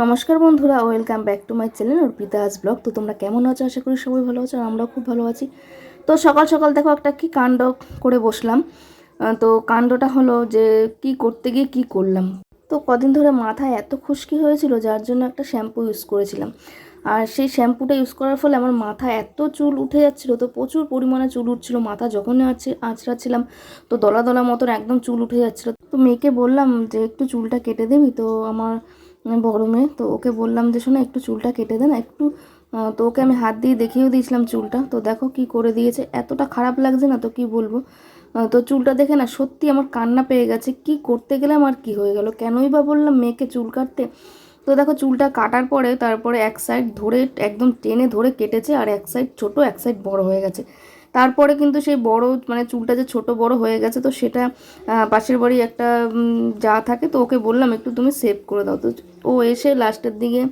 নমস্কার বন্ধুরা welcome back to my channel Arpita's blog তো তোমরা কেমন আছো? আশা করি সবাই ভালো আছো আর আমরাও খুব ভালো আছি। তো সকাল সকাল দেখো একটা কি কাণ্ড করে বসলাম। তো কাণ্ডটা হলো যে কি করতে গিয়ে কি করলাম। তো কদিন ধরে মাথায় এত খুশকি হয়েছিল, যার জন্য একটা শ্যাম্পু ইউজ করেছিলাম। আর সেই শ্যাম্পুটা ইউজ করার ফলে আমার মাথায় এত চুল উঠে যাচ্ছিল, তো প্রচুর পরিমাণে চুল উঠছিল, মাথা যখনই আঁচড়ে, আঁচড়াচ্ছিলাম, তো দলা দলা মতন একদম চুল উঠে যাচ্ছিল। তো মেয়েকে বললাম যে, একটু চুলটা কেটে দিবি? তো আমার বড় মেয়ে, তো ওকে বললাম যে, শোনো, একটু চুলটা কেটে দেন একটু তো ওকে আমি হাত দিয়ে দেখিয়েও দিয়েছিলাম চুলটা। তো দেখো কি করে দিয়েছে, এতটা খারাপ লাগছে না তো কি বলব? তো চুলটা দেখে না, সত্যি আমার কান্না পেয়ে গেছে, কি করতে গেলাম আর কি হয়ে গেল? কেনই বা বললাম মেয়েকে চুল কাটতে? তো দেখো চুলটা কাটার পরে, তারপরে এক সাইড ধরে, একদম টেনে ধরে কেটেছে, আর এক সাইড ছোট, এক সাইড বড় হয়ে গেছে। তারপরে কিন্তু সেই বড় মানে চুলটা যে ছোট বড় হয়ে গেছে, তো সেটা পাশের বাড়ি একটা যা থাকে, তো ওকে বললাম, একটু তুমি সেভ করে দাও। তো ও এসে লাস্টের দিকে,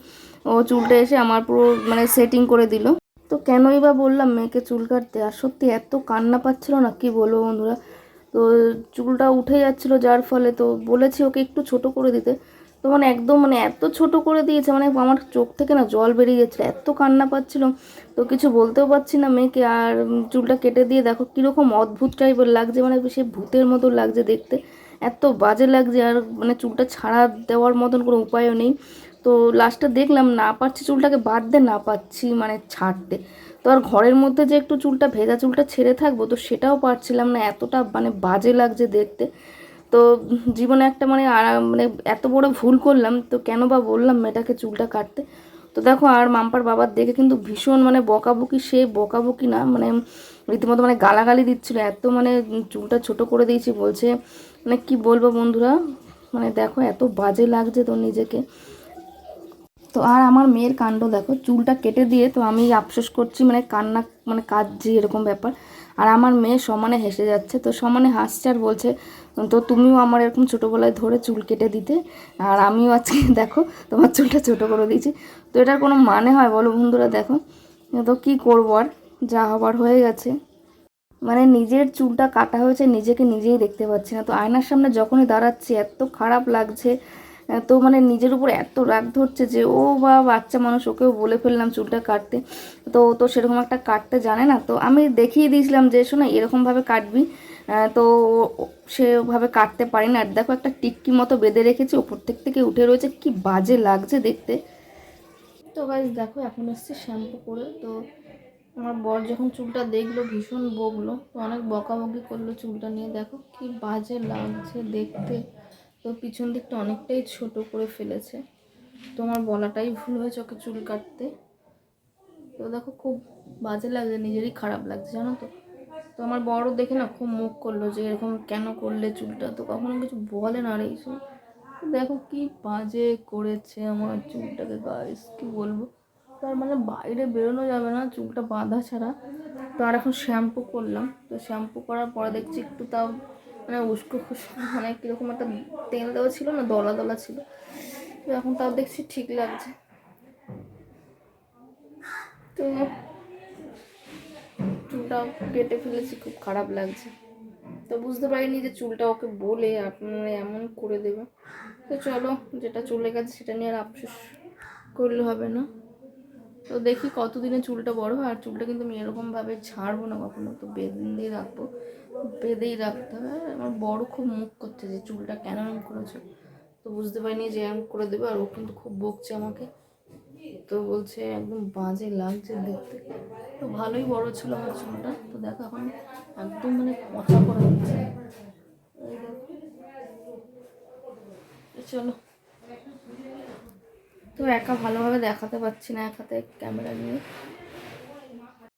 ও চুলটা এসে আমার পুরো মানে সেটিং করে দিল। তো কেনই বা বললাম, মেয়েকে চুল কাটতে। আর সত্যি এত কান্না পাচ্ছিল না, কি বলব বন্ধুরা? তো চুলটা উঠে যাচ্ছিল যার ফলে, তো বলেছি ওকে একটু ছোট করে দিতে। তো মানে একদম মানে এত ছোট করে দিয়েছে মানে আমার চোখ থেকে না জল বেরিয়ে যাচ্ছিল এত কান্না পাচ্ছিল। তো কিছু বলতেও পারছি না মেয়েকে, আর চুলটা কেটে দিয়ে দেখো কীরকম অদ্ভুত টাইপের লাগছে মানে সে ভূতের মতো লাগছে দেখতে। এত বাজে লাগছে, আর মানে চুলটা ছাড়া দেওয়ার মতন কোনো উপায়ও নেই। তো লাস্টে দেখলাম না পারছি চুলটাকে বাদ বাঁধতে না পারছি মানে ছাড়তে। তো আর ঘরের মধ্যে যে একটু চুলটা ভেজা চুলটা ছেড়ে থাকব, তো সেটাও পারছিলাম না, এতটা মানে বাজে লাগছে দেখতে। তো জীবনে একটা মানে মানে এত বড় ভুল করলাম, তো কেন বা বললাম মেয়েটাকে চুলটা কাটতে? তো দেখো, আর মাম্পার বাবার দেখে কিন্তু ভীষণ মানে বকাবকি, সে বকাবকি না মানে রীতিমতো মানে গালাগালি দিচ্ছিল, এত মানে চুলটা ছোট করে দিয়েছি, বলছে মানে কি বলব বন্ধুরা? মানে দেখো, এত বাজে লাগছে তো নিজেকে। তো আর আমার মেয়ের কাণ্ড দেখো, চুলটা কেটে দিয়ে তো আমি আফসোস করছি মানে কান্না মানে কাঁদছি, এরকম ব্যাপার। আর আমার মেয়ে সমানে হেসে যাচ্ছে। তো সমানে হাসছে আর বলছে, তো তুমিও আমার এরকম ছোটোবেলায় ধরে চুল কেটে দিতে। আর আমিও আজকে দেখো তোমার চুলটা ছোটো করে দিয়েছি। তো এটার কোনো মানে হয় বলো বন্ধুরা দেখো। তো কী করব আর? যা হবার হয়ে গেছে। মানে নিজের চুলটা কাটা হয়েছে, নিজেকে নিজেই দেখতে পাচ্ছি না। তো আয়নার সামনে যখনই দাঁড়াচ্ছি, এত খারাপ লাগছে। তো মানে নিজের উপর এত রাগ ধরছে যে, ও বা বাচ্চা মানুষ, ওকেও বলে ফেললাম চুলটা কাটতে। তো তো সেরকম একটা কাটতে জানে না। তো আমি দেখিয়ে দিয়েছিলাম যে, শোনো, এরকমভাবে কাটবি। তো সেভাবে কাটতে পারি না আর দেখো একটা টিক্কি মতো বেঁধে রেখেছি, ওপর থেকে থেকে উঠে রয়েছে। কি বাজে লাগছে দেখতে। তো গাইজ দেখো, এখন এসছে শ্যাম্পু করে। তো আমার বর যখন চুলটা দেখল, ভীষণ বকলো। তো অনেক বকাবকি করল চুলটা নিয়ে। দেখো, কি বাজে লাগছে দেখতে। তো পিছন দিকটা অনেকটাই ছোট করে ফেলেছে। তো আমার বলাটাই ভুল হয়েছে ওকে চুল কাটতে। তো দেখো খুব বাজে লাগছে, নিজেরই খারাপ লাগছে, জানো তো? তো আমার বড় দেখে না খুব মুখ করল যে এরকম কেন করলে চুলটা? তো কখনো কিছু বলে না আর এইসব। দেখো কি বাজে করেছে আমার চুলটাকে গাইস কি বলব? তার মানে বাইরে বেরোনো যাবে না, চুলটা বাঁধা ছাড়া। তো আর এখন শ্যাম্পু করলাম। তো শ্যাম্পু করার পরে দেখছি একটু তাও মানে উস্কো মানে কীরকম একটা তেল দেওয়া ছিল না, দলা দলা ছিল। এখন তাও দেখছি ঠিক লাগছে। তো চুলটা কেটে ফেলেছি, খুব খারাপ লাগছে। তো বুঝতে পারিনি যে চুলটা ওকে বলে আপনারা এমন করে দেবে তো চলো, যেটা চলে গেছে সেটা নিয়ে আর আফসোস করলে হবে না। তো দেখি কতদিনে চুলটা বড় হয়, আর চুলটা কিন্তু আমি এরকমভাবে ছাড়বো না কখনো, তো বেঁধে দিয়ে রাখব। বেঁধেই রাখতে হবে। আর আমার বড় খুব মুখ করছে যে চুলটা কেন এরকম করেছ। তো বুঝতে পারিনি যে এরকম করে দেবে, আর ও কিন্তু খুব বকছে আমাকে। তো বলছে একদম বাজে লাগছে দেখতে। তো ভালোই বড় ছিল আমার চুলটা। তো দেখো এখন একদম মানে পচা করে দিচ্ছে চলো। তো একা ভালোভাবে দেখাতে পারছি না এক হাতে ক্যামেরা নিয়ে।